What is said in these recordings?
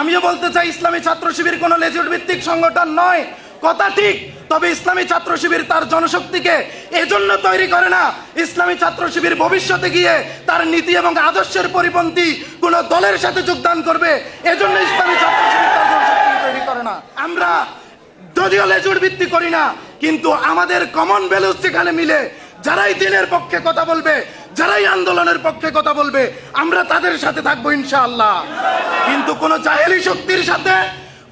আমিও বলতে চাই, ইসলামী ছাত্র শিবির কোনো লেজুর ভিত্তিক সংগঠন নয়। কথা ঠিক, তবে ইসলামী ছাত্র শিবির তার জনশক্তিকে এজন্য তৈরি করে না। ইসলামী ছাত্র শিবির ভবিষ্যতে গিয়ে তার নীতি এবং আদর্শের পরিপন্থী কোন দলের সাথে যোগদান করবে, এজন্য ইসলামী ছাত্র শিবির তার জনশক্তি তৈরি করে না। আমরা যদিও লেজুর ভিত্তি করি না, কিন্তু আমাদের কমন ভ্যালুস যেখানে মিলে, যারাই দিনের পক্ষে কথা বলবে, যারাই আন্দোলনের পক্ষে কথা বলবে, আমরা তাদের সাথে থাকব ইনশাআল্লাহ। কিন্তু কোন জাহেলি শক্তির সাথে,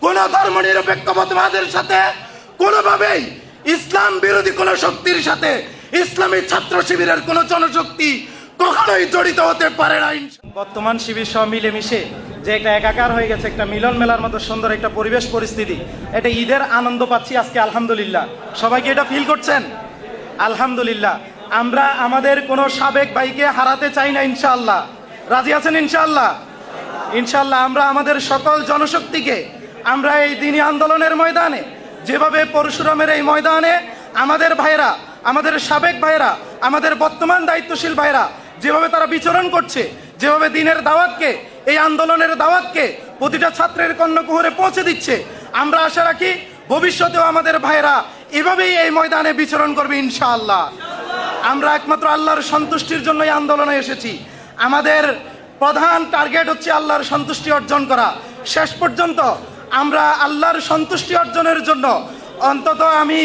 কোন ধর্ম নিরপেক্ষবাদের সাথে, কোনোভাবেই ইসলাম বিরোধী কোন শক্তির সাথে, ইসলামী ছাত্র শিবিরের কোন জনশক্তি কখনোই জড়িত হতে পারে না বর্তমান শিবির সহ মিলেমিশে যে একটা একাকার হয়ে গেছে, একটা মিলন মেলার মতো সুন্দর একটা পরিবেশ পরিস্থিতি, এটা ঈদের আনন্দ পাচ্ছি আজকে, আলহামদুলিল্লাহ। সবাইকে এটা ফিল করছেন? আলহামদুলিল্লাহ। আমরা আমাদের কোনো সাবেক ভাইকে হারাতে চাই না, ইনশাআল্লাহ। রাজি আছেন, ইনশাআল্লাহ? ইনশাআল্লাহ আমরা আমাদের সকল জনশক্তিকে আমরা এই দিনী আন্দোলনের ময়দানে, যেভাবে পরশুরামের এই ময়দানে আমাদের ভাইরা আমাদের সাবেক ভাইরা আমাদের বর্তমান দায়িত্বশীল ভাইরা যেভাবে তারা বিচরণ করছে, যেভাবে দিনের দাওয়াতকে, এই আন্দোলনের দাওয়াতকে প্রতিটা ছাত্রের কর্ণকুহরে পৌঁছে দিচ্ছে, আমরা আশা রাখি ভবিষ্যতেও আমাদের ভাইরা এভাবেই এই ময়দানে বিচরণ করবে ইনশাআল্লাহ। আমরা একমাত্র আল্লাহর সন্তুষ্টির জন্য এই আন্দোলনে এসেছি। আমাদের প্রধান টার্গেট হচ্ছে আল্লাহর সন্তুষ্টি অর্জন করা। শেষ পর্যন্ত আমরা আল্লাহর সন্তুষ্টি অর্জনের জন্য অন্তত আমি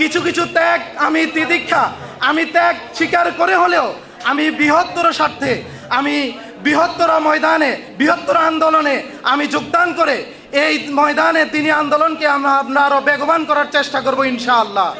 কিছু কিছু ত্যাগ, আমি তিদীক্ষা আমি ত্যাগ স্বীকার করে হলেও আমি বৃহত্তর স্বার্থে, আমি বৃহত্তর ময়দানে, বৃহত্তর আন্দোলনে আমি যোগদান করে এই ময়দানে তিনি আন্দোলনকে আমরা আমরা আরও বেগবান করার চেষ্টা করব ইনশাআল্লাহ।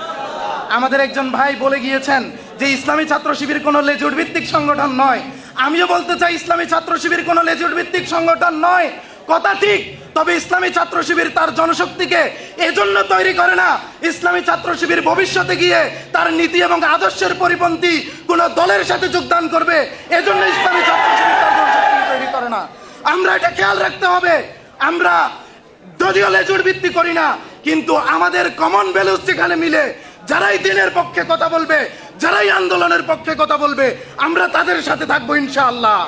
আমাদের একজন ভাই বলে গিয়েছেন যে, ইসলামী ছাত্র শিবির কোনো লেজুর ভিত্তিক সংগঠন নয়। আমিও বলতে চাই, ইসলামী ছাত্র শিবির কোনো লেজুট ভিত্তিক সংগঠন নয়। কথা ঠিক, তবে ইসলামী ছাত্র শিবির তার জনশক্তিকে এজন্য তৈরি করে না। ইসলামী ছাত্র শিবির ভবিষ্যতে গিয়ে তার নীতি এবং আদর্শের পরিপন্থী কোন দলের সাথে যোগদান করবে, এজন্য ইসলামী ছাত্র শিবির তার জনশক্তি তৈরি করে না। আমরা এটা খেয়াল রাখতে হবে। আমরা যদিও লেজুর ভিত্তি করি না কিন্তু আমাদের কমন ভ্যালুস যেখানে মিলে, যারাই দিনের পক্ষে কথা বলবে, যারাই আন্দোলনের পক্ষে কথা বলবে, আমরা তাদের সাথে থাকব ইনশাআল্লাহ।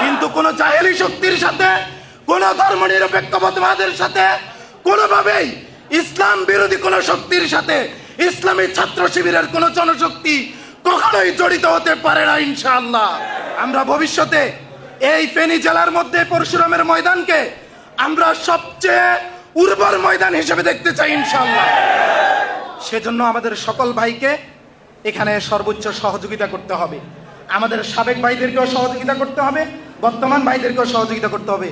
কিন্তু কোন জাহেলি শক্তির সাথে, কোন ধর্ম নিরপেক্ষবাদের সাথে, কোনোভাবেই ইসলাম বিরোধী কোন শক্তির সাথে, ইসলামী ছাত্র শিবিরের কোন জনশক্তি কখনোই জড়িত হতে পারে না ইনশাআল্লাহ। আমরা ভবিষ্যতে এই ফেনী জেলার মধ্যে পরশুরামের ময়দানকে আমরা সবচেয়ে উর্বর ময়দান হিসেবে দেখতে চাই ইনশাল্লাহ সেজন্য আমাদের সকল ভাইকে এখানে সর্বোচ্চ সহযোগিতা করতে হবে। আমাদের সাবেক ভাইদেরকেও সহযোগিতা করতে হবে, বর্তমান ভাইদেরকেও সহযোগিতা করতে হবে।